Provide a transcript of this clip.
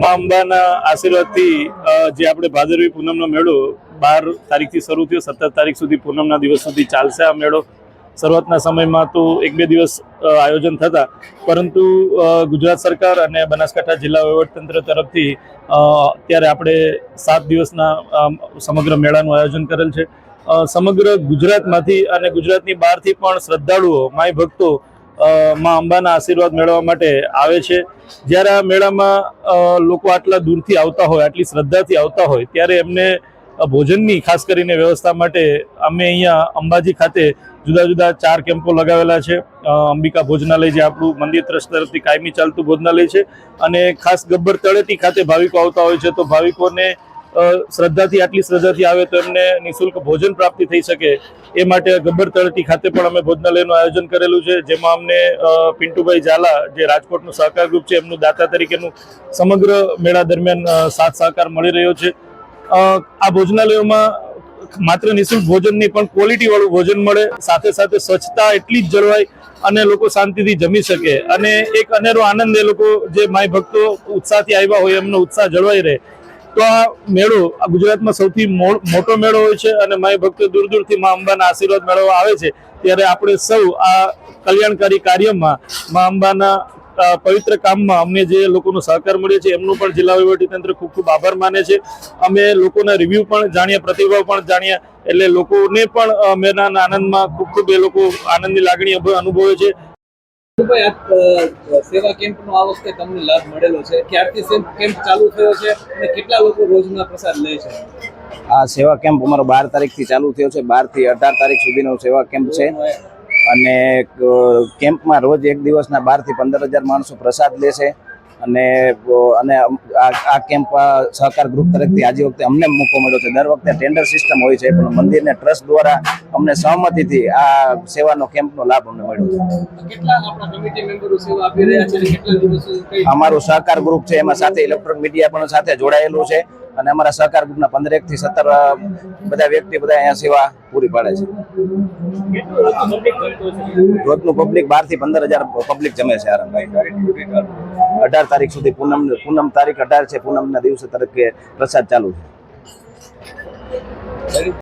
મા અંબાના આશીર્વાદથી જે આપણે ભાદરવી પૂનમનો મેળો બાર તારીખથી શરૂ થયો, સત્તર તારીખ સુધી પૂનમના દિવસ સુધી ચાલશે આ મેળો. શરૂઆતના સમયમાં તો એક બે દિવસ આયોજન થતા, પરંતુ ગુજરાત સરકાર અને બનાસકાંઠા જિલ્લા વહીવટતંત્ર તરફથી અત્યારે આપણે સાત દિવસના સમગ્ર મેળાનું આયોજન કરેલ છે. સમગ્ર ગુજરાતમાંથી અને ગુજરાતની બહારથી પણ શ્રદ્ધાળુઓ માય ભક્તો માં અંબાના આશીર્વાદ મેળવવા માટે આવે છે. જ્યારે આ મેળામાં લોકો આટલા દૂરથી આવતા હોય, આટલી શ્રદ્ધાથી આવતા હોય, ત્યારે એમને ભોજનની ખાસ કરીને વ્યવસ્થા માટે અમે અહીંયા અંબાજી ખાતે જુદા જુદા ચાર કેમ્પો લગાવેલા છે. અંબિકા ભોજનાલય જે આપણું મંદિર ટ્રસ્ટ તરફથી કાયમી ચાલતું ભોજનાલય છે. અને ખાસ ગબ્બર તળેટી ખાતે ભાવિકો આવતા હોય છે. તો ભાવિકોને શ્રદ્ધાથી, આટલી શ્રદ્ધાથી આવે તો એમને નિઃશુલ્ક ભોજન પ્રાપ્તિ થઈ શકે. એ માટે ગબ્બર તળેટી ખાતે પણ અમે ભોજનાલયનું આયોજન કરેલું છે, જેમાં અમને પિન્ટુભાઈ ઝાલા, જે રાજકોટનું સહકાર ગ્રુપ છે, એમનું દાતા તરીકેનું સમગ્ર મેળા દરમિયાન સાથ સહકાર મળી રહ્યો છે. આ ભોજનાલયોમાં માત્ર નિઃશુલ્ક ભોજન નહીં, પણ ક્વોલિટી વાળું ભોજન મળે. સાથે સાથે સ્વચ્છતા એટલી જ જળવાય અને લોકો શાંતિથી જમી શકે. અને એક અનેરો આનંદ એ લોકો, જે માય ભક્તો ઉત્સાહથી આવ્યા હોય, એમનો ઉત્સાહ જળવાઈ રહે. તો આ મેળો, આ ગુજરાતમાં સૌથી મોટો મેળો હોય છે અને માય ભક્તો દૂર દૂરથી મા અંબાના આશીર્વાદ મેળવવા આવે છે, ત્યારે આપણે સૌ આ કલ્યાણકારી કાર્યમાં મા અંબાના પવિત્ર કામમાં અમને જે લોકોનો સહકાર મળ્યો છે, એમનું પણ જિલ્લા વહીવટીતંત્ર ખૂબ ખૂબ આભાર માને છે. અમે લોકોના રિવ્યૂ પણ જાણ્યા, પ્રતિભાવ પણ જાણ્યા, એટલે લોકોને પણ મેળાના આનંદમાં ખૂબ ખૂબ એ લોકો આનંદની લાગણી અનુભવે છે. સેવા કેમ્પનો આ વખતે તમને લાભ મળેલો છે. ક્યારથી કેમ્પ ચાલુ થયો છે અને કેટલા લોકો રોજના પ્રસાદ લે છે? આ સેવા કેમ્પ અમારો બાર તારીખથી ચાલુ થયો છે. બારથી અઢાર તારીખ સુધીનો સેવા કેમ્પ છે. અને કેમ્પમાં રોજ એક દિવસના બારથી પંદર હજાર માણસો પ્રસાદ લે છે. અને અને આ કેમ્પ સહકાર ગ્રુપ તરફથી આજે વખતે અમને મોકો મળ્યો છે. દર વખતે ટેન્ડર સિસ્ટમ હોય છે, પણ મંદિરને ટ્રસ્ટ દ્વારા અમને સહમતિથી આ સેવાનો કેમ્પનો લાભ અમને મળ્યો છે. અમારું સહકાર ગ્રુપ છે એમાં સાથે ઇલેક્ટ્રોનિક મીડિયા પણ સાથે જોડાયેલું છે અને અમારા સહકાર ગ્રુપના પંદરેકથી સત્તર બધા વ્યક્તિ બધા અહીંયા સેવા પૂરી પાડે છે. રોજનું પબ્લિક બારથી પંદર હજાર પબ્લિક જમે છે આરામભાઈ. અઢાર તારીખ સુધી પૂનમ પૂનમ તારીખ અઢાર છે પૂનમના દિવસે તરીકે પ્રસાદ ચાલુ છે.